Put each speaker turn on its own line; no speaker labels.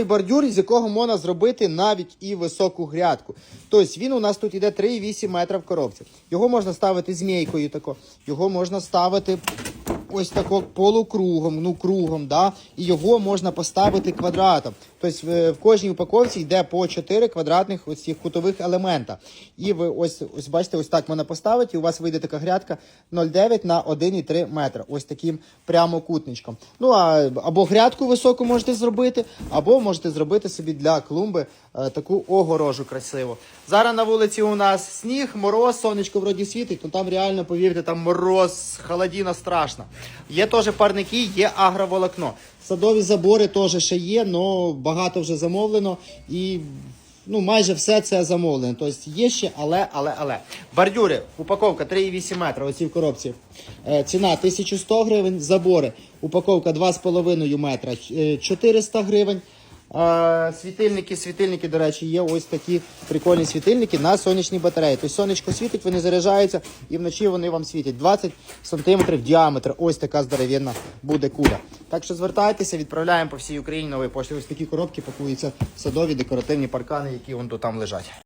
бордюр, з якого можна зробити навіть і високу грядку. Тобто він у нас тут іде 3,8 метра в коробці. Його можна ставити змійкою тако, його можна ставити ось тако полукругом, ну кругом, да? і його можна поставити квадратом. Тобто в, в кожній упаковці йде по 4 квадратних ось цих кутових елемента. І ви ось, ось бачите, ось так можна поставити, і у вас вийде така грядка 0,9 на 1,3 метра. Ось таким прямокутничком. Ну а або грядку високу можете зробити, або можете зробити собі для клумби е, таку огорожу красиву. Зараз на вулиці у нас сніг, мороз, сонечко вроді світить, ну там реально, повірте, там мороз, холодіна страшна. Є теж парники, є агроволокно. Садові забори теж ще є, але багато вже замовлено і ну, майже все це замовлено. Тобто є ще, але, але, але. Бордюри, упаковка 3,8 метра, оці в коробці. Е, ціна 1100 гривень, забори, упаковка 2,5 метра, е, 400 гривень. Світильники, світильники, до речі, є ось такі прикольні світильники на сонячні батареї. Тобто сонечко світить, вони заряджаються і вночі вони вам світять. 20 см діаметр. Ось така здоровенна буде куля. Так що звертайтеся, відправляємо по всій Україні нової пошти. Ось такі коробки пакуються садові декоративні паркани, які вон там лежать.